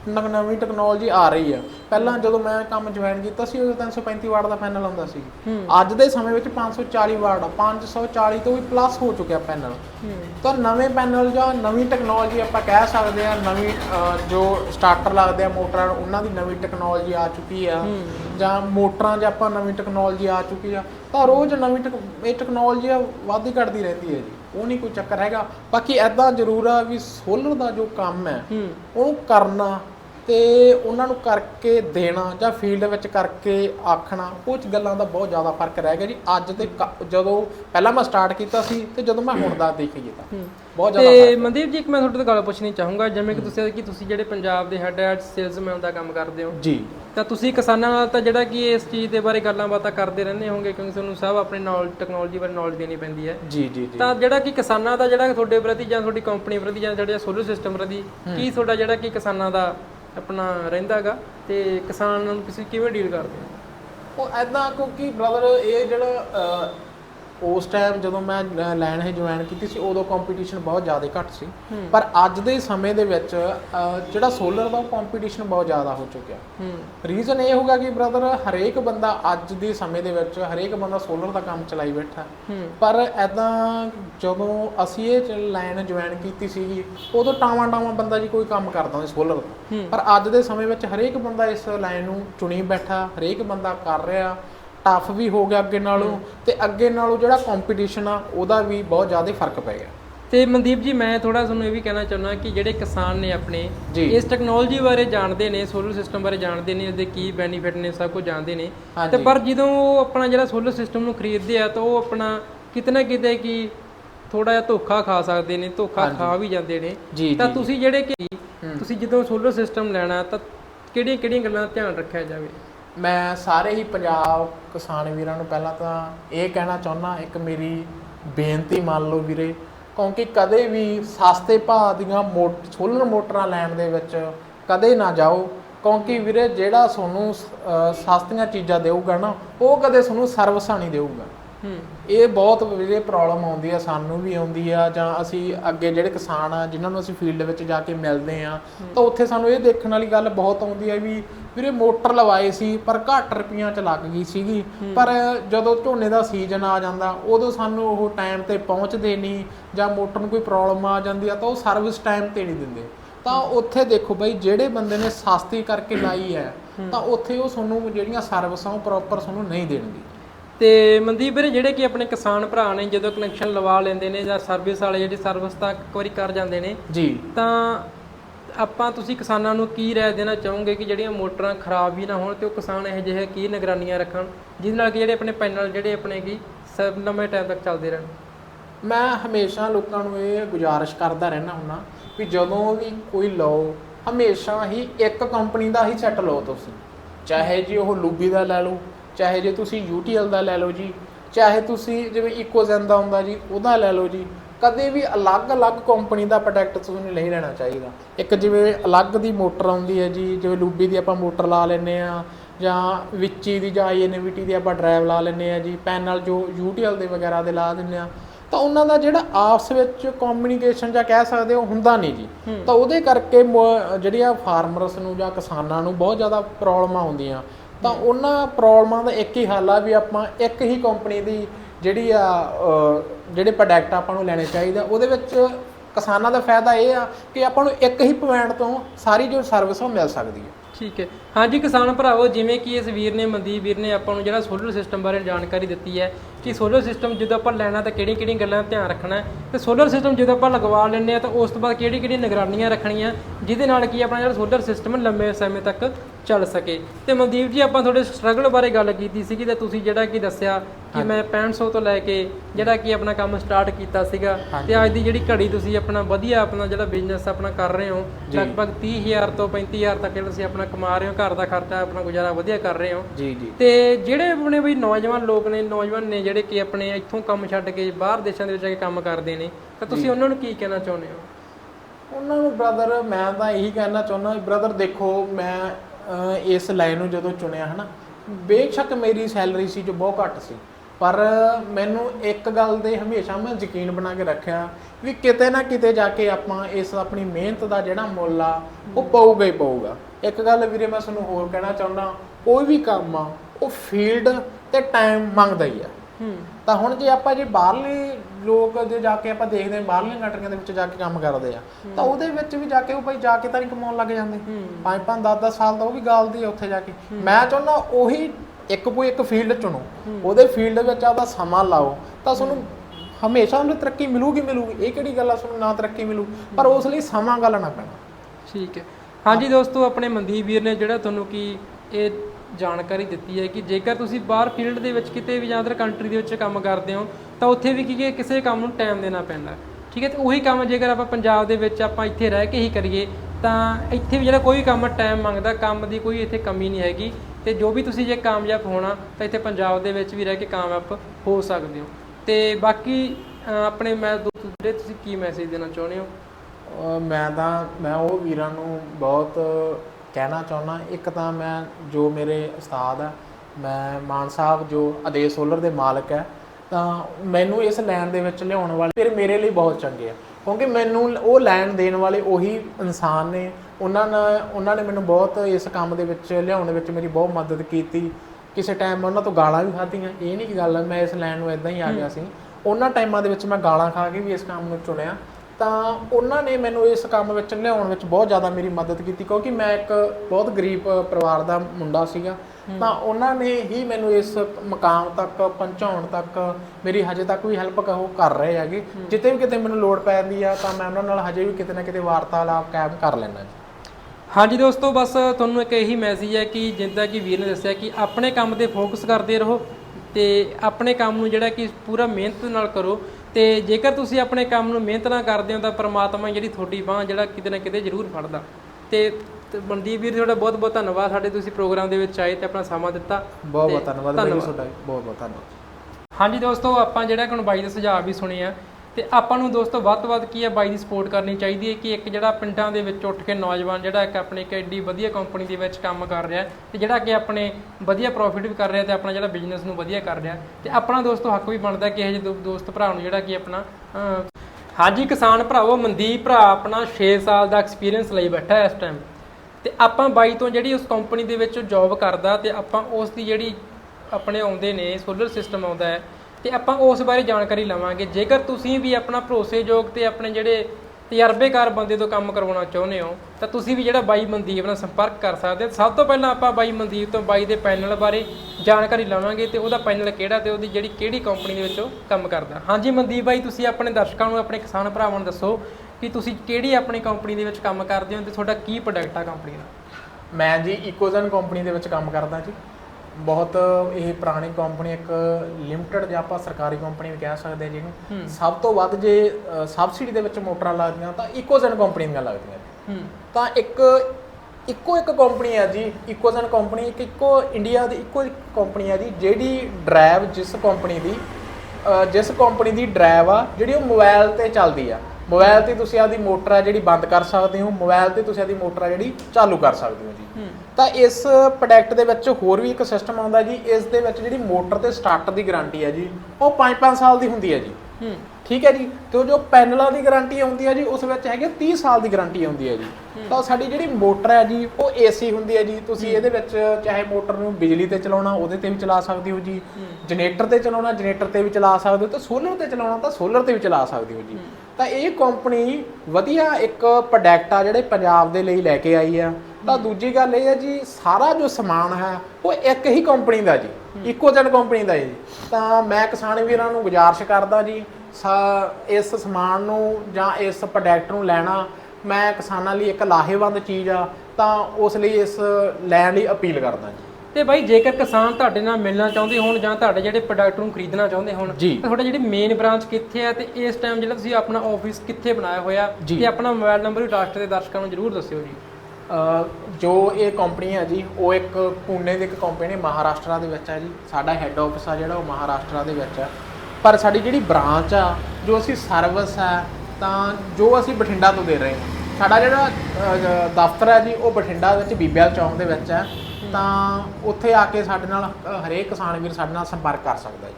ਨਵ- ਨਵੀਂ ਟੈਕਨੋਲੋਜੀ ਆ ਰਹੀ ਆ। ਪਹਿਲਾਂ ਜਦੋਂ ਮੈਂ ਕੰਮ ਜੁਆਇਨ ਕੀਤਾ ਸੀ ਉਦੋਂ 335 ਵਾਟ ਦਾ ਪੈਨਲ ਹੁੰਦਾ ਸੀ। ਹੂੰ। ਅੱਜ ਦੇ ਸਮੇਂ ਵਿੱਚ 540 ਵਾਟ ਆ। 540 ਤੋਂ ਵੀ ਪਲੱਸ ਹੋ ਚੁੱਕਿਆ ਪੈਨਲ ਹੂੰ। ਤਾਂ ਨਵੇਂ ਪੈਨਲ ਜਾਂ ਨਵੀਂ ਟੈਕਨੋਲੋਜੀ ਆਪਾਂ ਕਹਿ ਸਕਦੇ ਆ ਨਵੀਂ ਜੋ ਸਟਾਰਟਰ ਲੱਗਦੇ ਆ ਮੋਟਰਾਂ ਉਹਨਾਂ ਦੀ ਨਵੀਂ ਟੈਕਨੋਲੋਜੀ ਆ ਚੁੱਕੀ ਆ। ਜਾਂ ਮੋਟਰਾਂ 'ਚ ਆਪਾਂ ਨਵੀਂ ਟੈਕਨੋਲੋਜੀ ਆ ਚੁੱਕੀ ਆ। ਤਾਂ ਰੋਜ਼ ਨਵੀਂ ਇਹ ਟੈਕਨੋਲੋਜੀ ਆ ਵੱਧਦੀ ਘਟਦੀ ਰਹਿੰਦੀ ਹੈ ਜੀ। ਉਹ ਨਹੀਂ ਕੋਈ ਚੱਕਰ ਹੈਗਾ। ਬਾਕੀ ਐਦਾਂ ਜ਼ਰੂਰ ਆ ਵੀ ਸੋਲਰ ਦਾ ਜੋ ਕੰਮ ਹੈ ਹੂੰ। ਉਹਨੂੰ ਕਰਨਾ ਤੇ ਉਹਨਾਂ ਨੂੰ ਕਰਕੇ ਦੇਣਾ ਜਾਂ ਫੀਲਡ ਵਿੱਚ ਕਰਕੇ ਆਖਣਾ ਚ ਗੱਲਾਂ ਦਾ ਬਹੁਤ ਜ਼ਿਆਦਾ ਫ਼ਰਕ ਰਹਿ ਗਿਆ ਜੀ। ਅੱਜ ਤੇ ਜਦੋਂ ਪਹਿਲਾਂ ਮੈਂ ਸਟਾਰਟ ਕੀਤਾ ਸੀ ਤੇ ਜਦੋਂ ਮੈਂ ਹੁਣ ਦਾ ਦੇਖੀਏ ਤਾਂ। ਬਹੁਤ ਜ਼ਿਆਦਾ ਤੇ। ਮਨਦੀਪ ਜੀ ਇੱਕ ਮੈਂ ਤੁਹਾਡੇ ਤੋਂ ਗੱਲ ਪੁੱਛਣੀ ਚਾਹੂੰਗਾ ਜਿਵੇਂ ਕਿ ਤੁਸੀਂ ਕਿ ਤੁਸੀਂ ਜਿਹੜੇ ਪੰਜਾਬ ਦੇ ਹੈਡ ਐਡ ਸੇਲਸਮੈਨ ਦਾ ਕੰਮ ਕਰਦੇ ਹੋ ਜੀ। ਤਾਂ ਤੁਸੀਂ ਕਿਸਾਨਾਂ ਨਾਲ ਤਾਂ ਜਿਹੜਾ ਕਿ ਇਸ ਚੀਜ਼ ਦੇ ਬਾਰੇ ਗੱਲਾਂ ਬਾਤਾਂ ਕਰਦੇ ਰਹਿੰਦੇ ਹੋਵੋਗੇ ਕਿਉਂਕਿ ਤੁਹਾਨੂੰ ਸਭ ਆਪਣੀ ਨੌਲੇਜ ਟੈਕਨੋਲੋਜੀ ਬਾਰੇ ਨੌਲੇਜ ਦੇਣੀ ਪੈਂਦੀ ਹੈ। ਜੀ ਜੀ ਜੀ। ਤਾਂ ਜਿਹੜਾ ਕਿ ਕਿਸਾਨਾਂ ਦਾ ਜਿਹੜਾ ਤੁਹਾਡੇ ਪ੍ਰਤੀ ਜਾਂ ਤੁਹਾਡੀ ਕੰਪਨੀ ਪ੍ਰਤੀ ਜਾਂ ਜਿਹੜਾ ਸੋਲਰ ਸਿਸਟਮ ਪ੍ਰਤੀ ਕੀ ਤੁਹਾਡਾ ਜਿਹੜਾ ਕਿ ਕਿਸਾਨਾਂ ਦਾ ਆਪਣਾ ਰਹਿੰਦਾਗਾ ਤੇ ਕਿਸਾਨ ਨੂੰ ਤੁਸੀਂ ਕਿਵੇਂ ਡੀਲ ਕਰਦੇ ਹੋ? ਉਹ ਐਦਾਂ ਕਿਉਂਕਿ ਬ੍ਰਦਰ ਇਹ ਜਿਹੜਾ ਉਸ ਟਾਈਮ ਜਦੋਂ ਮੈਂ ਲੈਣ ਹੈ ਜੁਆਇਨ ਕੀਤੀ ਸੀ ਉਦੋਂ ਕੰਪੀਟੀਸ਼ਨ ਬਹੁਤ ਜ਼ਿਆਦਾ ਘੱਟ ਸੀ। ਪਰ ਅੱਜ ਦੇ ਸਮੇਂ ਦੇ ਵਿੱਚ ਜਿਹੜਾ ਸੋਲਰ ਦਾ ਕੰਪੀਟੀਸ਼ਨ ਬਹੁਤ ਜ਼ਿਆਦਾ ਹੋ ਚੁੱਕਿਆ। ਰੀਜ਼ਨ ਇਹ ਹੋਗਾ ਕਿ ਬ੍ਰਦਰ ਹਰੇਕ ਬੰਦਾ ਅੱਜ ਦੇ ਸਮੇਂ ਦੇ ਵਿੱਚ ਹਰੇਕ ਬੰਦਾ ਸੋਲਰ ਦਾ ਕੰਮ ਚਲਾਈ ਬੈਠਾ। ਪਰ ਐਦਾਂ ਜਦੋਂ ਅਸੀਂ ਇਹ ਲਾਈਨ ਜੁਆਇਨ ਕੀਤੀ ਸੀਗੀ ਉਦੋਂ ਟਾਵਾਂ ਟਾਵਾਂ ਬੰਦਾ ਜੀ ਕੋਈ ਕੰਮ ਕਰਦਾ ਸੀ ਸੋਲਰ ਦਾ। ਪਰ ਅੱਜ ਦੇ ਸਮੇਂ ਵਿੱਚ ਹਰੇਕ ਬੰਦਾ ਇਸ ਲਾਈਨ ਨੂੰ ਚੁਣੀ ਬੈਠਾ ਹਰੇਕ ਬੰਦਾ ਕਰ ਰਿਹਾ। ਟਫ ਵੀ ਹੋ ਗਿਆ ਅੱਗੇ ਨਾਲੋਂ ਤੇ ਅੱਗੇ ਨਾਲੋਂ ਜਿਹੜਾ ਕੰਪੀਟੀਸ਼ਨ ਆ ਉਹਦਾ ਵੀ ਬਹੁਤ ਜ਼ਿਆਦਾ ਫ਼ਰਕ ਪੈ ਗਿਆ। ਤੇ ਮਨਦੀਪ ਜੀ ਮੈਂ ਥੋੜਾ ਤੁਹਾਨੂੰ ਇਹ ਵੀ ਕਹਿਣਾ ਚਾਹੁੰਦਾ ਕਿ ਜਿਹੜੇ ਕਿਸਾਨ ਨੇ ਆਪਣੇ। ਇਸ ਟੈਕਨੋਲੋਜੀ ਬਾਰੇ ਜਾਣਦੇ ਨੇ ਸੋਲਰ ਸਿਸਟਮ ਬਾਰੇ ਜਾਣਦੇ ਨੇ ਇਹਦੇ ਕੀ ਬੈਨੀਫਿਟ ਨੇ ਸਭ ਕੁਝ ਜਾਣਦੇ ਨੇ। ਤੇ ਪਰ ਜਦੋਂ ਉਹ ਆਪਣਾ ਜਿਹੜਾ ਸੋਲਰ ਸਿਸਟਮ ਨੂੰ ਖਰੀਦਦੇ ਆ ਤਾਂ ਉਹ ਆਪਣਾ ਕਿਤੇ ਨਾ ਕਿਤੇ ਕੀ ਥੋੜਾ ਜਿਹਾ ਧੋਖਾ ਖਾ ਸਕਦੇ ਨੇ ਧੋਖਾ ਖਾ ਵੀ ਜਾਂਦੇ ਨੇ। ਤਾਂ ਤੁਸੀਂ ਜਿਹੜੇ ਕਿ। ਤੁਸੀਂ ਜਦੋਂ ਸੋਲਰ ਸਿਸਟਮ ਲੈਣਾ ਤਾਂ ਕਿਹੜੀਆਂ ਕਿਹੜੀਆਂ ਗੱਲਾਂ ਦਾ ਧਿਆਨ ਰੱਖਿਆ ਜਾਵੇ? ਮੈਂ ਸਾਰੇ ਹੀ ਪੰਜਾਬ ਕਿਸਾਨ ਵੀਰਾਂ ਨੂੰ ਪਹਿਲਾਂ ਤਾਂ ਇਹ ਕਹਿਣਾ ਚਾਹੁੰਦਾ, ਇੱਕ ਮੇਰੀ ਬੇਨਤੀ ਮੰਨ ਲਓ ਵੀਰੇ, ਕਿਉਂਕਿ ਕਦੇ ਵੀ ਸਸਤੇ ਭਾਅ ਦੀਆਂ ਮੋਟ, ਸੋਲਰ ਮੋਟਰਾਂ ਲੈਣ ਦੇ ਵਿੱਚ ਕਦੇ ਨਾ ਜਾਓ, ਕਿਉਂਕਿ ਵੀਰੇ ਜਿਹੜਾ ਤੁਹਾਨੂੰ ਸ- ਸਸਤੀਆਂ ਚੀਜ਼ਾਂ ਦੇਊਗਾ ਨਾ, ਉਹ ਕਦੇ ਤੁਹਾਨੂੰ ਸਰਵਿਸਾਂ ਨਹੀਂ ਦੇਊਗਾ। ਇਹ ਬਹੁਤ ਵੀਰੇ ਪ੍ਰੋਬਲਮ ਆਉਂਦੀ ਆ ਸਾਨੂੰ ਵੀ ਆਉਂਦੀ ਆ ਜਾਂ ਅਸੀਂ ਅੱਗੇ ਜਿਹੜੇ ਕਿਸਾਨ ਆ ਜਿਨ੍ਹਾਂ ਨੂੰ ਅਸੀਂ ਫੀਲਡ ਵਿੱਚ ਜਾ ਕੇ ਮਿਲਦੇ ਆ ਤਾਂ ਉੱਥੇ ਸਾਨੂੰ ਇਹ ਦੇਖਣ ਵਾਲੀ ਗੱਲ ਬਹੁਤ ਆਉਂਦੀ ਆ ਵੀ ਵੀਰੇ ਮੋਟਰ ਲਵਾਏ ਸੀ ਪਰ ਘੱਟ ਰੁਪਈਆਂ ਚ ਲੱਗ ਗਈ ਸੀਗੀ। ਪਰ ਜਦੋਂ ਝੋਨੇ ਦਾ ਸੀਜ਼ਨ ਆ ਜਾਂਦਾ ਉਦੋਂ ਸਾਨੂੰ ਉਹ ਟਾਈਮ ਤੇ ਪਹੁੰਚਦੇ ਨਹੀਂ ਜਾਂ ਮੋਟਰ ਨੂੰ ਕੋਈ ਪ੍ਰੋਬਲਮ ਆ ਜਾਂਦੀ ਆ ਤਾਂ ਉਹ ਸਰਵਿਸ ਟਾਈਮ ਤੇ ਨਹੀਂ ਦਿੰਦੇ। ਤਾਂ ਉੱਥੇ ਦੇਖੋ ਬਈ ਜਿਹੜੇ ਬੰਦੇ ਨੇ ਸਸਤੀ ਕਰਕੇ ਲਾਈ ਹੈ ਤਾਂ ਉੱਥੇ ਉਹ ਤੁਹਾਨੂੰ ਜਿਹੜੀਆਂ ਸਰਵਿਸਾਂ ਉਹ ਪ੍ਰੋਪਰ ਤੁਹਾਨੂੰ ਨਹੀਂ ਦੇਣਗੇ। ਤੇ ਮਨਦੀਪ ਵੀਰੇ ਜਿਹੜੇ ਕਿ ਆਪਣੇ ਕਿਸਾਨ ਭਰਾ ਨੇ ਜਦੋਂ ਕਨੈਕਸ਼ਨ ਲਵਾ ਲੈਂਦੇ ਨੇ ਜਾਂ ਸਰਵਿਸ ਵਾਲੇ ਜਿਹੜੀ ਸਰਵਿਸ ਤਾਂ ਇੱਕ ਵਾਰੀ ਕਰ ਜਾਂਦੇ ਨੇ ਜੀ। ਤਾਂ ਆਪਾਂ ਤੁਸੀਂ ਕਿਸਾਨਾਂ ਨੂੰ ਕੀ ਰਾਏ ਦੇਣਾ ਚਾਹੋਗੇ ਕਿ ਜਿਹੜੀਆਂ ਮੋਟਰਾਂ ਖਰਾਬ ਵੀ ਨਾ ਹੋਣ ਤੇ ਉਹ ਕਿਸਾਨ ਇਹੋ ਜਿਹੇ ਕੀ ਨਿਗਰਾਨੀਆਂ ਰੱਖਣ ਜਿਹਦੇ ਨਾਲ ਕਿ ਜਿਹੜੇ ਆਪਣੇ ਪੈਨਲ ਜਿਹੜੇ ਆਪਣੇ ਕੀ ਸ- ਲੰਮੇ ਟਾਈਮ ਤੱਕ ਚੱਲਦੇ ਰਹਿਣ? ਮੈਂ ਹਮੇਸ਼ਾ ਲੋਕਾਂ ਨੂੰ ਇਹ ਗੁਜ਼ਾਰਿਸ਼ ਕਰਦਾ ਰਹਿਣਾ ਹੁੰਨਾ ਵੀ ਜਦੋਂ ਵੀ ਕੋਈ ਲਓ ਹਮੇਸ਼ਾ ਹੀ ਇੱਕ ਕੰਪਨੀ ਦਾ ਹੀ ਸੈੱਟ ਲਓ ਤੁਸੀਂ। ਚਾਹੇ ਜੀ ਉਹ ਲੂਬੀ ਦਾ ਲੈ ਲਓ ਚਾਹੇ ਜੇ ਤੁਸੀਂ UTL ਦਾ ਲੈ ਲਓ ਜੀ ਚਾਹੇ ਤੁਸੀਂ ਜਿਵੇਂ ਇਕੋਜ਼ਨ ਦਾ ਹੁੰਦਾ ਜੀ ਉਹਦਾ ਲੈ ਲਓ ਜੀ ਕਦੇ ਵੀ ਅਲੱਗ-ਅਲੱਗ ਕੰਪਨੀ ਦਾ ਪ੍ਰੋਡਕਟ ਤੁਸੀਂ ਨਹੀਂ ਲੈਣਾ ਚਾਹੀਦਾ। ਇੱਕ ਜਿਵੇਂ ਅਲੱਗ ਦੀ ਮੋਟਰ ਆਉਂਦੀ ਹੈ ਜੀ ਜਿਵੇਂ ਲੂਬੀ ਦੀ ਆਪਾਂ ਮੋਟਰ ਲਾ ਲੈਂਦੇ ਆ ਜਾਂ ਵਿੱਚੀ ਦੀ ਜਾਂ INVT ਦੀ ਆਪਾਂ ਡਰਾਈਵ ਲਾ ਲੈਂਦੇ ਆ ਜੀ ਪੈਨਲ ਜੋ UTL ਦੇ ਵਗੈਰਾ ਦੇ ਲਾ ਦਿੰਦੇ ਆ ਤਾਂ ਉਹਨਾਂ ਦਾ ਜਿਹੜਾ ਆਪਸ ਵਿੱਚ ਕਮਿਊਨੀਕੇਸ਼ਨ ਜਾਂ ਕਹਿ ਸਕਦੇ ਹੋ ਹੁੰਦਾ ਨਹੀਂ ਜੀ। ਤਾਂ ਉਹਦੇ ਕਰਕੇ ਜਿਹੜੀਆਂ ਫਾਰਮਰਸ ਨੂੰ ਜਾਂ ਕਿਸਾਨਾਂ ਨੂੰ ਬਹੁਤ ਜ਼ਿਆਦਾ ਪ੍ਰੋਬਲਮਾਂ ਆਉਂਦੀਆਂ। ਤਾਂ ਉਹਨਾਂ ਪ੍ਰੋਬਲਮਾਂ ਦਾ ਇੱਕ ਹੀ ਹੱਲ ਆ ਵੀ ਆਪਾਂ ਇੱਕ ਹੀ ਕੰਪਨੀ ਦੀ ਜਿਹੜੀ ਆ ਜਿਹੜੇ ਪ੍ਰੋਡਕਟ ਆਪਾਂ ਨੂੰ ਲੈਣੇ ਚਾਹੀਦੇ ਆ, ਉਹਦੇ ਵਿੱਚ ਕਿਸਾਨਾਂ ਦਾ ਫਾਇਦਾ ਇਹ ਆ ਕਿ ਆਪਾਂ ਨੂੰ ਇੱਕ ਹੀ ਪੁਆਇੰਟ ਤੋਂ ਸਾਰੀ ਜੋ ਸਰਵਿਸ ਉਹ ਮਿਲ ਸਕਦੀ ਹੈ ਠੀਕ ਹੈ। ਹਾਂਜੀ ਕਿਸਾਨ ਭਰਾਵੋ ਜਿਵੇਂ ਕਿ ਇਸ ਵੀਰ ਨੇ ਮਨਦੀਪ ਵੀਰ ਨੇ ਆਪਾਂ ਨੂੰ ਜਿਹੜਾ ਸੋਲਰ ਸਿਸਟਮ ਬਾਰੇ ਜਾਣਕਾਰੀ ਦਿੱਤੀ ਹੈ ਕਿ ਸੋਲਰ ਸਿਸਟਮ ਜਦੋਂ ਆਪਾਂ ਲੈਣਾ ਤਾਂ ਕਿਹੜੀ ਕਿਹੜੀ ਗੱਲਾਂ ਦਾ ਧਿਆਨ ਰੱਖਣਾ ਤੇ ਸੋਲਰ ਸਿਸਟਮ ਜਦੋਂ ਆਪਾਂ ਲਗਵਾ ਲੈਂਦੇ ਆ ਤਾਂ ਉਸ ਤੋਂ ਬਾਅਦ ਕਿਹੜੀ ਕਿਹੜੀ ਨਿਗਰਾਨੀਆਂ ਰੱਖਣੀਆਂ ਜਿਹਦੇ ਨਾਲ ਕੀ ਆਪਣਾ ਜਿਹੜਾ ਸੋਲਰ ਸਿਸਟਮ ਲੰਮੇ ਸਮੇਂ ਤੱਕ ਚੱਲ ਸਕੇ। ਤੇ ਮਨਦੀਪ ਜੀ ਆਪਾਂ ਤੁਹਾਡੇ ਸਟਰਗਲ ਬਾਰੇ ਗੱਲ ਕੀਤੀ ਸੀਗੀ ਤੇ ਤੁਸੀਂ ਜਿਹੜਾ ਕਿ ਦੱਸਿਆ ਕਿ ਮੈਂ 6500 ਤੋਂ ਲੈ ਕੇ ਜਿਹੜਾ ਕਿ ਆਪਣਾ ਕੰਮ ਸਟਾਰਟ ਕੀਤਾ ਸੀਗਾ ਤੇ ਅੱਜ ਦੀ ਜਿਹੜੀ ਘੜੀ ਤੁਸੀਂ ਆਪਣਾ ਵਧੀਆ ਆਪਣਾ ਜਿਹੜਾ ਬਿਜ਼ਨਸ ਆਪਣਾ ਕਰ ਰਹੇ ਹੋ ਲਗਭਗ 30000 ਤੋਂ 35000 ਤੱਕ ਜਿਹੜਾ ਤੁਸੀਂ ਆਪਣਾ ਕਮਾ ਰਹੇ ਹੋ ਘਰ ਦਾ ਖਰਚਾ ਆਪਣਾ ਗੁਜ਼ਾਰਾ ਵਧੀਆ ਕਰ ਰਹੇ ਹੋ। ਜੀ ਜੀ। ਤੇ ਜਿਹੜੇ ਆਪਣੇ ਬਈ ਨੌਜਵਾਨ ਲੋਕ ਨੇ ਨੌਜਵਾਨ ਨੇ ਜਿਹੜੇ ਕਿ ਆਪਣੇ ਇੱਥੋਂ ਕੰਮ ਛੱਡ ਕੇ ਬਾਹਰ ਦੇਸ਼ਾਂ ਦੇ ਵਿੱਚ ਜਾ ਕੇ ਕੰਮ ਕਰਦੇ ਨੇ ਤਾਂ ਤੁਸੀਂ ਉਹਨਾਂ ਨੂੰ ਕੀ ਕਹਿਣਾ ਚਾਹੁੰਦੇ ਹੋ? ਉਹਨਾਂ ਨੂੰ ਬ੍ਰਦਰ ਮੈਂ ਤਾਂ ਇਹੀ ਕਹਿਣਾ ਚਾਹੁੰਦਾ ਬ੍ਰਦਰ ਦੇਖੋ ਮੈਂ ਇਸ ਲਾਈਨ ਨੂੰ ਜਦੋਂ ਚੁਣਿਆ ਹਨਾ ਬੇਸ਼ੱਕ ਮੇਰੀ ਸੈਲਰੀ ਸੀ ਜੋ ਬਹੁਤ ਘੱਟ ਸੀ। ਪਰ ਮੈਨੂੰ ਇੱਕ ਗੱਲ ਦੇ ਹਮੇਸ਼ਾ ਮੈਂ ਯਕੀਨ ਬਣਾ ਕੇ ਰੱਖਿਆ ਵੀ ਕਿਤੇ ਨਾ ਕਿਤੇ ਜਾ ਕੇ ਆਪਾਂ ਇਸ ਆਪਣੀ ਮਿਹਨਤ ਦਾ ਜਿਹੜਾ ਮੁੱਲ ਆ ਉਹ ਪਊਗਾ ਹੀ ਪਊਗਾ। ਇੱਕ ਗੱਲ ਵੀਰੇ ਮੈਂ ਤੁਹਾਨੂੰ ਹੋਰ ਕਹਿਣਾ ਚਾਹੁੰਦਾ ਕੋਈ ਵੀ ਕੰਮ ਆ ਉਹ ਫੀਲਡ ਤੇ ਟਾਈਮ ਮੰਗਦਾ ਹੀ ਆ। ਤਾਂ ਹੁਣ ਜੇ ਆਪਾਂ ਜੇ ਬਾਹਰਲੇ ਲੋਕ ਜੇ ਜਾ ਕੇ ਆਪਾਂ ਦੇਖਦੇ ਹਾਂ ਬਾਹਰਲੀਆਂ ਕੰਟਰੀਆਂ ਦੇ ਵਿੱਚ ਜਾ ਕੇ ਕੰਮ ਕਰਦੇ ਆ ਤਾਂ ਉਹਦੇ ਵਿੱਚ ਵੀ ਜਾ ਕੇ ਉਹ ਭਾਈ ਜਾ ਕੇ ਤਾਂ ਨਹੀਂ ਕਮਾਉਣ ਲੱਗ ਜਾਂਦੇ। ਹੂੰ ਪੰਜ ਪੰਜ 10 10 ਸਾਲ ਦਾ ਉਹ ਵੀ ਗਾਲਦੀ ਆ ਉੱਥੇ ਜਾ ਕੇ। ਮੈਂ ਚਾਹੁੰਦਾ ਉਹੀ ਇੱਕ ਕੋਈ ਇੱਕ ਫੀਲਡ ਚੁਣੋ, ਉਹਦੇ ਫੀਲਡ ਵਿੱਚ ਆਪਦਾ ਸਮਾਂ ਲਾਓ। ਤਾਂ ਤੁਹਾਨੂੰ ਹਮੇਸ਼ਾ ਉਹਨੂੰ ਤਰੱਕੀ ਮਿਲੂਗੀ ਮਿਲੂਗੀ। ਇਹ ਕਿਹੜੀ ਗੱਲ ਆ? ਤੁਹਾਨੂੰ ਨਾ ਤਰੱਕੀ ਮਿਲੂ। ਪਰ ਉਸ ਲਈ ਸਮਾਂ ਗੱਲ ਪੈਣਾ ਠੀਕ ਹੈ। ਹਾਂਜੀ ਦੋਸਤੋ, ਆਪਣੇ ਮਨਦੀਪ ਵੀਰ ਨੇ ਜਿਹੜਾ ਤੁਹਾਨੂੰ ਕੀ ਇਹ ਜਾਣਕਾਰੀ ਦਿੱਤੀ ਹੈ ਕਿ ਜੇਕਰ ਤੁਸੀਂ ਬਾਹਰ ਫੀਲਡ ਦੇ ਵਿੱਚ ਕਿਤੇ ਵੀ ਜਾਂ ਅਦਰ ਕੰਟਰੀ ਦੇ ਵਿੱਚ ਕੰਮ ਕਰਦੇ ਹੋ, ਤਾਂ ਉੱਥੇ ਵੀ ਕੀ ਹੈ, ਕਿਸੇ ਕੰਮ ਨੂੰ ਟਾਈਮ ਦੇਣਾ ਪੈਂਦਾ। ਠੀਕ ਹੈ, ਤੇ ਉਹੀ ਕੰਮ ਜੇਕਰ ਆਪਾਂ ਪੰਜਾਬ ਦੇ ਵਿੱਚ ਆਪਾਂ ਇੱਥੇ ਰਹਿ ਕੇ ਹੀ ਕਰੀਏ, ਤਾਂ ਇੱਥੇ ਵੀ ਜਿਹੜਾ ਕੋਈ ਕੰਮ ਟਾਈਮ ਮੰਗਦਾ, ਕੰਮ ਦੀ ਕੋਈ ਇੱਥੇ ਕਮੀ ਨਹੀਂ ਹੈਗੀ। ਤੇ ਜੋ ਵੀ ਤੁਸੀਂ ਜੇ ਕਾਮਯਾਬ ਹੋਣਾ, ਤਾਂ ਇੱਥੇ ਪੰਜਾਬ ਦੇ ਵਿੱਚ ਵੀ ਰਹਿ ਕੇ ਕਾਮਯਾਬ ਹੋ ਸਕਦੇ ਹੋ। ਤੇ ਬਾਕੀ ਆਪਣੇ ਮੈਂ ਦੋਸਤ ਜਿਹੜੇ ਤੁਸੀਂ ਕੀ ਮੈਸੇਜ ਦੇਣਾ ਚਾਹੁੰਦੇ ਹੋ? ਮੈਂ ਤਾਂ, ਮੈਂ ਉਹ ਵੀਰਾਂ ਨੂੰ ਬਹੁਤ ਕਹਿਣਾ ਚਾਹੁੰਦਾ, ਇੱਕ ਤਾਂ ਮੈਂ, ਜੋ ਮੇਰੇ ਉਸਤਾਦ ਆ, ਮੈਂ ਮਾਨ ਸਾਹਿਬ ਜੋ ਆਦੇਸ਼ ਸੋਲਰ ਦੇ ਮਾਲਕ ਹੈ, ਤਾਂ ਮੈਨੂੰ ਇਸ ਲਾਈਨ ਦੇ ਵਿੱਚ ਲਿਆਉਣ ਵਾਲੇ ਫਿਰ ਮੇਰੇ ਲਈ ਬਹੁਤ ਚੰਗੇ ਆ। ਕਿਉਂਕਿ ਮੈਨੂੰ ਉਹ ਲਾਈਨ ਦੇਣ ਵਾਲੇ ਉਹੀ ਇਨਸਾਨ ਨੇ ਉਹਨਾਂ ਨੇ ਉਹਨਾਂ ਨੇ ਮੈਨੂੰ ਬਹੁਤ ਇਸ ਕੰਮ ਦੇ ਵਿੱਚ ਲਿਆਉਣ ਦੇ ਵਿੱਚ ਮੇਰੀ ਬਹੁਤ ਮਦਦ ਕੀਤੀ। ਕਿਸੇ ਟਾਈਮ ਮੈਂ ਉਹਨਾਂ ਤੋਂ ਗਾਲਾਂ ਵੀ ਖਾਧੀਆਂ। ਇਹ ਨਹੀਂ ਕਿ ਗੱਲ ਹੈ, ਮੈਂ ਇਸ ਲਾਈਨ ਨੂੰ ਇਦਾਂ ਹੀ ਆ ਗਿਆ ਸੀ। ਉਹਨਾਂ ਟਾਈਮਾਂ ਦੇ ਵਿੱਚ ਮੈਂ ਗਾਲਾਂ ਖਾ ਕੇ ਵੀ ਇਸ ਕੰਮ ਨੂੰ ਚੁਣਿਆ। ਤਾਂ ਉਹਨਾਂ ਨੇ ਮੈਨੂੰ ਇਸ ਕੰਮ ਵਿੱਚ ਲਿਆਉਣ ਵਿੱਚ ਬਹੁਤ ਜ਼ਿਆਦਾ ਮੇਰੀ ਮਦਦ ਕੀਤੀ ਕਿਉਂਕਿ ਮੈਂ ਇੱਕ ਬਹੁਤ ਗਰੀਬ ਪਰਿਵਾਰ ਦਾ ਮੁੰਡਾ ਸੀਗਾ। ਤਾਂ ਉਹਨਾਂ ਨੇ ਹੀ ਮੈਨੂੰ ਇਸ ਮਕਾਮ ਤੱਕ ਪਹੁੰਚਾਉਣ ਤੱਕ ਮੇਰੀ ਹਜੇ ਤੱਕ ਵੀ ਹੈਲਪ ਉਹ ਕਰ ਰਹੇ ਹੈਗੇ। ਜਿੱਥੇ ਵੀ ਕਿਤੇ ਮੈਨੂੰ ਲੋੜ ਪੈਂਦੀ ਆ ਤਾਂ ਮੈਂ ਉਹਨਾਂ ਨਾਲ ਹਜੇ ਵੀ ਕਿਤੇ ਨਾ ਕਿਤੇ ਵਾਰਤਾਲਾਪ ਕਾਇਮ ਕਰ ਜੀ। ਹਾਂਜੀ ਦੋਸਤੋ ਬਸ ਤੁਹਾਨੂੰ ਇੱਕ ਇਹੀ ਮੈਸੇਜ ਹੈ ਕਿ ਜਿੱਦਾਂ ਕਿ ਵੀਰ ਨੇ ਦੱਸਿਆ ਕਿ ਆਪਣੇ ਕੰਮ ਤੇ ਫੋਕਸ ਕਰਦੇ ਰਹੋ ਤੇ ਆਪਣੇ ਕੰਮ ਨੂੰ ਜਿਹੜਾ ਕਿ ਪੂਰਾ ਮਿਹਨਤ ਨਾਲ ਕਰੋ ਤੇ ਜੇਕਰ ਤੁਸੀਂ ਆਪਣੇ ਕੰਮ ਨੂੰ ਮਿਹਨਤ ਨਾਲ ਕਰਦੇ ਹੋ ਤਾਂ ਪ੍ਰਮਾਤਮਾ ਜਿਹੜੀ ਤੁਹਾਡੀ ਬਾਹ ਜਿਹੜਾ ਕਿਤੇ ਨਾ ਕਿਤੇ ਜ਼ਰੂਰ ਫੜਦਾ। ਤੇ ਮਨਦੀਪ ਵੀਰ ਤੁਹਾਡਾ ਬਹੁਤ ਬਹੁਤ ਧੰਨਵਾਦ ਸਾਡੇ ਤੁਸੀਂ ਪ੍ਰੋਗਰਾਮ ਦੇ ਵਿੱਚ ਆਏ ਤੇ ਆਪਣਾ ਸਮਾਂ ਦਿੱਤਾ ਬਹੁਤ ਬਹੁਤ ਧੰਨਵਾਦ ਤੁਹਾਡਾ ਬਹੁਤ ਬਹੁਤ ਧੰਨਵਾਦ। ਹਾਂਜੀ ਦੋਸਤੋ ਆਪਾਂ ਜਿਹੜਾ ਕਿ ਹੁਣ ਬਾਈ ਦੇ ਸੁਝਾਅ ਵੀ ਸੁਣੇ ਆ ਤੇ ਆਪਾਂ ਨੂੰ ਦੋਸਤੋ ਵੱਧ ਤੋਂ ਵੱਧ ਕੀ ਹੈ ਬਾਈ ਦੀ ਸਪੋਰਟ ਕਰਨੀ ਚਾਹੀਦੀ ਹੈ ਕਿ ਇੱਕ ਜਿਹੜਾ ਪਿੰਡਾਂ ਦੇ ਵਿੱਚ ਉੱਠ ਕੇ ਨੌਜਵਾਨ ਜਿਹੜਾ ਇੱਕ ਆਪਣੇ ਇੱਕ ਐਡੀ ਵਧੀਆ ਕੰਪਨੀ ਦੇ ਵਿੱਚ ਕੰਮ ਕਰ ਰਿਹਾ ਤੇ ਜਿਹੜਾ ਕਿ ਆਪਣੇ ਵਧੀਆ ਪ੍ਰੋਫਿਟ ਵੀ ਕਰ ਰਿਹਾ ਤੇ ਆਪਣਾ ਜਿਹੜਾ ਬਿਜ਼ਨਸ ਨੂੰ ਵਧੀਆ ਕਰ ਰਿਹਾ ਤੇ ਆਪਣਾ ਦੋਸਤੋ ਹੱਕ ਵੀ ਬਣਦਾ ਕਿ ਇਹ ਜਿਹੇ ਦੋਸਤ ਭਰਾ ਨੂੰ ਜਿਹੜਾ ਕਿ ਆਪਣਾ ਹਾਂਜੀ ਕਿਸਾਨ ਭਰਾਵੋ, ਮਨਦੀਪ ਭਰਾ ਆਪਣਾ 6 ਸਾਲ ਦਾ ਐਕਸਪੀਰੀਅੰਸ ਲਈ ਬੈਠਾ ਹੈ ਇਸ ਟਾਈਮ ਤੇ ਆਪਾਂ ਬਾਈ ਤੋਂ ਜਿਹੜੀ ਉਸ ਕੰਪਨੀ ਦੇ ਵਿੱਚ ਜੌਬ ਕਰਦਾ ਤੇ ਆਪਾਂ ਉਸ ਦੀ ਜਿਹੜੀ ਆਪਣੇ ਆਉਂਦੇ ਨੇ ਸੋਲਰ ਸਿਸਟਮ ਆਉਂਦਾ ਹੈ ਤੇ ਆਪਾਂ ਉਸ ਬਾਰੇ ਜਾਣਕਾਰੀ ਲਵਾਂਗੇ। ਜੇਕਰ ਤੁਸੀਂ ਵੀ ਆਪਣਾ ਭਰੋਸੇਯੋਗ ਤੇ ਆਪਣੇ ਜਿਹੜੇ ਤਜਰਬੇਕਾਰ ਬੰਦੇ ਤੋਂ ਕੰਮ ਕਰਵਾਉਣਾ ਚਾਹੁੰਦੇ ਹੋ, ਤਾਂ ਤੁਸੀਂ ਵੀ ਜਿਹੜਾ ਬਾਈ ਮਨਦੀਪ ਨਾਲ ਸੰਪਰਕ ਕਰ ਸਕਦੇ ਹੋ। ਸਭ ਤੋਂ ਪਹਿਲਾਂ ਆਪਾਂ ਬਾਈ ਮਨਦੀਪ ਤੋਂ ਬਾਈ ਦੇ ਪੈਨਲ ਬਾਰੇ ਜਾਣਕਾਰੀ ਲਵਾਂਗੇ ਤੇ ਉਹਦਾ ਪੈਨਲ ਕਿਹੜਾ ਤੇ ਉਹਦੀ ਜਿਹੜੀ ਕਿਹੜੀ ਕੰਪਨੀ ਦੇ ਵਿੱਚ ਉਹ ਕੰਮ ਕਰਦਾ। ਹਾਂਜੀ ਮਨਦੀਪ ਬਾਈ, ਤੁਸੀਂ ਆਪਣੇ ਦਰਸ਼ਕਾਂ ਨੂੰ, ਆਪਣੇ ਕਿਸਾਨ ਭਰਾਵਾਂ ਨੂੰ ਦੱਸੋ ਕਿ ਤੁਸੀਂ ਕਿਹੜੀ ਆਪਣੀ ਕੰਪਨੀ ਦੇ ਵਿੱਚ ਕੰਮ ਕਰਦੇ ਹੋ ਤੇ ਤੁਹਾਡਾ ਕੀ ਪ੍ਰੋਡਕਟ ਆ ਕੰਪਨੀ ਦਾ? ਮੈਂ ਜੀ ਇਕੋਜ਼ਨ ਕੰਪਨੀ ਦੇ ਵਿੱਚ ਕੰਮ ਕਰਦਾ ਜੀ। ਬਹੁਤ ਇਹ ਪੁਰਾਣੀ ਕੰਪਨੀ ਇੱਕ ਲਿਮਟਿਡ ਜਾਂ ਆਪਾਂ ਸਰਕਾਰੀ ਕੰਪਨੀ ਵੀ ਕਹਿ ਸਕਦੇ ਹਾਂ ਜਿਹਨੂੰ। ਸਭ ਤੋਂ ਵੱਧ ਜੇ ਸਬਸਿਡੀ ਦੇ ਵਿੱਚ ਮੋਟਰਾਂ ਲੱਗਦੀਆਂ ਤਾਂ ਇਕੋਜ਼ਨ ਕੰਪਨੀ ਦੀਆਂ ਲੱਗਦੀਆਂ। ਤਾਂ ਇੱਕ ਇੱਕੋ ਇੱਕ ਕੰਪਨੀ ਹੈ ਜੀ ਇਕੋਜ਼ਨ ਕੰਪਨੀ ਇੱਕ ਇੱਕੋ ਇੰਡੀਆ ਦੀ ਇੱਕੋ ਇੱਕ ਕੰਪਨੀ ਹੈ ਜੀ ਜਿਹੜੀ ਡਰਾਈਵ ਜਿਸ ਕੰਪਨੀ ਦੀ ਜਿਸ ਕੰਪਨੀ ਦੀ ਡਰਾਈਵ ਆ ਜਿਹੜੀ ਉਹ ਮੋਬਾਈਲ ਤੇ ਚੱਲਦੀ ਆ। ਮੋਬਾਈਲ ਤੇ ਤੁਸੀਂ ਆਪਦੀ ਮੋਟਰ ਆ ਜਿਹੜੀ ਬੰਦ ਕਰ ਸਕਦੇ ਹੋ ਮੋਬਾਈਲ ਤੇ ਤੁਸੀਂ ਆਪਦੀ ਮੋਟਰ ਆ ਜਿਹੜੀ ਚਾਲੂ ਕਰ ਸਕਦੇ ਹੋ ਜੀ। ਤਾਂ ਇਸ ਪ੍ਰੋਡਕਟ ਦੇ ਵਿੱਚ ਹੋਰ ਵੀ ਇੱਕ ਸਿਸਟਮ ਆਉਂਦਾ ਜੀ ਇਸ ਦੇ ਵਿੱਚ ਜਿਹੜੀ ਮੋਟਰ ਤੇ ਸਟਾਰਟਰ ਦੀ ਗਾਰੰਟੀ ਹੈ ਜੀ ਉਹ 5-5 ਸਾਲ ਦੀ ਹੁੰਦੀ ਹੈ ਜੀ। ਠੀਕ ਹੈ ਜੀ? ਤੇ ਉਹ ਜੋ ਪੈਨਲਾਂ ਦੀ ਗਾਰੰਟੀ ਆਉਂਦੀ ਹੈ ਜੀ ਉਸ ਵਿੱਚ ਹੈਗੇ 30 ਸਾਲ ਦੀ ਗਾਰੰਟੀ ਆਉਂਦੀ ਹੈ ਜੀ। ਤਾਂ ਸਾਡੀ ਜਿਹੜੀ ਮੋਟਰ ਹੈ ਜੀ ਉਹ ਏਸੀ ਹੁੰਦੀ ਹੈ ਜੀ। ਤੁਸੀਂ ਇਹਦੇ ਵਿੱਚ ਚਾਹੇ ਮੋਟਰ ਨੂੰ ਬਿਜਲੀ ਤੇ ਚਲਾਉਣਾ ਉਹਦੇ ਤੇ ਵੀ ਚਲਾ ਸਕਦੇ ਹੋ ਜੀ। ਜਨਰੇਟਰ ਤੇ ਚਲਾਉਣਾ ਜਨਰੇਟਰ ਤੇ ਵੀ ਚਲਾ ਸਕਦੇ ਹੋ। ਤੇ ਸੋਲਰ ਤੇ ਚਲਾਉਣਾ ਤਾਂ ਸੋਲਰ ਤੇ ਵੀ ਚਲਾ ਸਕਦੇ ਹੋ ਜੀ। ਤਾਂ ਇਹ ਕੰਪਨੀ ਵਧੀਆ ਇੱਕ ਪ੍ਰੋਡਕਟ ਆ ਜਿਹੜੇ ਪੰਜਾਬ ਦੇ ਲਈ ਲੈ ਕੇ ਆਈ ਆ। ਤਾਂ ਦੂਜੀ ਗੱਲ ਇਹ ਹੈ ਜੀ ਸਾਰਾ ਜੋ ਸਮਾਨ ਹੈ ਉਹ ਇੱਕ ਹੀ ਕੰਪਨੀ ਦਾ ਜੀ। ਇਕੋਜਨ ਕੰਪਨੀ ਦਾ ਜੀ। ਤਾਂ ਮੈਂ ਕਿਸਾਨ ਵੀਰਾਂ ਨੂੰ ਗੁਜ਼ਾਰਿਸ਼ ਕਰਦਾ ਜੀ ਸਾ- ਇਸ ਸਮਾਨ ਨੂੰ ਜਾਂ ਇਸ ਪ੍ਰੋਡਕਟ ਨੂੰ ਲੈਣਾ ਮੈਂ ਕਿਸਾਨਾਂ ਲਈ ਇੱਕ ਲਾਹੇਵੰਦ ਚੀਜ਼ ਆ ਤਾਂ ਉਸ ਲਈ ਇਸ ਲੈਣ ਲਈ ਅਪੀਲ ਕਰਦਾ ਜੀ। ਤੇ ਬਾਈ ਜੇਕਰ ਕਿਸਾਨ ਤੁਹਾਡੇ ਨਾਲ ਮਿਲਣਾ ਚਾਹੁੰਦੇ ਹੋਣ ਜਾਂ ਤੁਹਾਡੇ ਜਿਹੜੇ ਪ੍ਰੋਡਕਟ ਨੂੰ ਖਰੀਦਣਾ ਚਾਹੁੰਦੇ ਹੋਣ। ਤਾਂ ਤੁਹਾਡਾ ਜਿਹੜੀ ਮੇਨ ਬ੍ਰਾਂਚ ਕਿੱਥੇ ਹੈ ਤੇ ਇਸ ਟਾਈਮ ਜਿਹੜਾ ਤੁਸੀਂ ਆਪਣਾ ਆਫਿਸ ਕਿੱਥੇ ਬਣਾਇਆ ਹੋਇਆ। ਤੇ ਆਪਣਾ ਮੋਬਾਈਲ ਨੰਬਰ ਵੀ ਰਾਸ਼ਟਰ ਦੇ ਦਰਸ਼ਕਾਂ ਨੂੰ ਜਰੂਰ ਦੱਸਿਓ ਜੀ। ਜੋ ਇਹ ਕੰਪਨੀ ਹੈ ਜੀ ਉਹ ਇੱਕ ਪੂਨੇ ਦੀ ਇੱਕ ਕੰਪਨੀ ਮਹਾਰਾਸ਼ਟਰ ਦੇ ਵਿੱਚ ਹੈ ਜੀ। ਸਾਡਾ ਹੈੱਡ ਆਫਿਸ ਆ ਜਿਹੜਾ ਉਹ ਮਹਾਰਾਸ਼ਟਰ ਦੇ ਵਿੱਚ ਹੈ ਪਰ ਸਾਡੀ ਜਿਹੜੀ ਬ੍ਰਾਂਚ ਆ ਜੋ ਅਸੀਂ ਸਰਵਿਸ ਹੈ ਤਾਂ ਜੋ ਅਸੀਂ ਬਠਿੰਡਾ ਤੋਂ ਦੇ ਰਹੇ ਹਾਂ। ਸਾਡਾ ਜਿਹੜਾ ਦਫ਼ਤਰ ਹੈ ਜੀ ਉਹ ਬਠਿੰਡਾ ਵਿੱਚ ਬੀਬੀਐਲ ਚੌਂਕ ਦੇ ਵਿੱਚ ਹੈ ਤਾਂ ਉੱਥੇ ਆ ਕੇ ਸਾਡੇ ਨਾਲ ਅ, ਹਰੇਕ ਕਿਸਾਨ ਵੀਰ ਸਾਡੇ ਨਾਲ ਸੰਪਰਕ ਕਰ ਸਕਦਾ ਜੀ।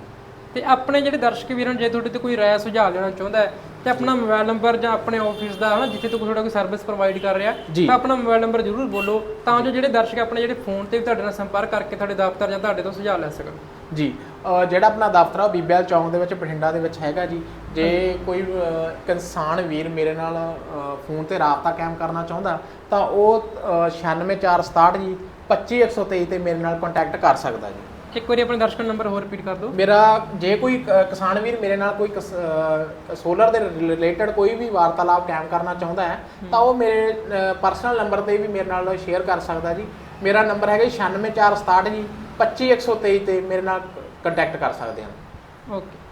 ਤੇ ਆਪਣੇ ਜਿਹੜੇ ਦਰਸ਼ਕ ਵੀਰਾਂ ਨੂੰ ਜੇ ਤੁਹਾਡੇ ਤੋਂ ਕੋਈ ਰਾਏ ਸੁਝਾਅ ਲੈਣਾ ਚਾਹੁੰਦਾ ਹੈ ਤੇ ਆਪਣਾ ਮੋਬਾਈਲ ਨੰਬਰ ਜਾਂ ਆਪਣੇ ਆਫਿਸ ਦਾ ਹਨਾ ਜਿੱਥੇ ਤੋਂ ਤੁਹਾਡਾ ਕੋਈ ਸਰਵਿਸ ਪ੍ਰੋਵਾਈਡ ਕਰ ਰਿਹਾ ਜੀ। ਤਾਂ ਆਪਣਾ ਮੋਬਾਈਲ ਨੰਬਰ ਜਰੂਰ ਬੋਲੋ ਤਾਂ ਜੋ ਜਿਹੜੇ ਦਰਸ਼ਕ ਆਪਣੇ ਜਿਹੜੇ ਫੋਨ ਤੇ ਵੀ ਤੁਹਾਡੇ ਨਾਲ ਸੰਪਰਕ ਕਰਕੇ ਤੁਹਾਡੇ ਦਫ਼ਤਰ ਜਾਂ ਤੁਹਾਡੇ ਤੋਂ ਸੁਝਾਅ ਲੈ ਸਕਣ। ਜੀ ਅ, ਜਿਹੜਾ ਆਪਣਾ ਦਫ਼ਤਰ ਆ ਉਹ ਬੀਬੀਐਲ ਚੌਂਕ ਦੇ ਵਿੱਚ ਬਠਿੰਡਾ ਦੇ ਵਿੱਚ ਹੈਗਾ ਜੀ। ਜੇ ਕੋਈ ਅ, ਕਿਸਾਨ ਵੀਰ ਮੇਰੇ ਨਾਲ ਅ, ਫੋਨ ਤੇ ਰਾਬਤਾ ਕਾਇਮ ਕਰਨਾ ਚਾਹੁੰਦਾ ਤਾਂ ਉਹ ਅ, 96467 ਜੀ 25123 ਤੇ ਮੇਰੇ ਨਾਲ ਕੰਟੈਕਟ ਕਰ ਸਕਦਾ ਜੀ। ਇੱਕ ਵਾਰੀ ਆਪਣੇ ਦਰਸ਼ਕਾਂ ਨੰਬਰ ਹੋਰ ਰਿਪੀਟ ਕਰ ਦਿਓ। ਮੇਰਾ ਜੇ ਕੋਈ ਕ- ਕਿਸਾਨ ਵੀਰ ਮੇਰੇ ਨਾਲ ਕੋਈ ਸੋਲਰ ਦੇ ਰਿਲੇਟਡ ਕੋਈ ਵੀ ਵਾਰਤਾਲਾਪ ਕਾਇਮ ਕਰਨਾ ਚਾਹੁੰਦਾ ਹੈ ਤਾਂ ਉਹ ਮੇਰੇ ਪਰਸਨਲ ਨੰਬਰ ਤੇ ਵੀ ਮੇਰੇ ਨਾਲ ਸ਼ੇਅਰ ਕਰ ਸਕਦਾ ਜੀ। ਮੇਰਾ ਨੰਬਰ ਹੈਗਾ ਜੀ 96467 ਜੀ 25123 ਤੇ ਮੇਰੇ ਨਾਲ ਕੰਟੈਕਟ ਕਰ ਸਕਦੇ ਹਨ ਓਕੇ।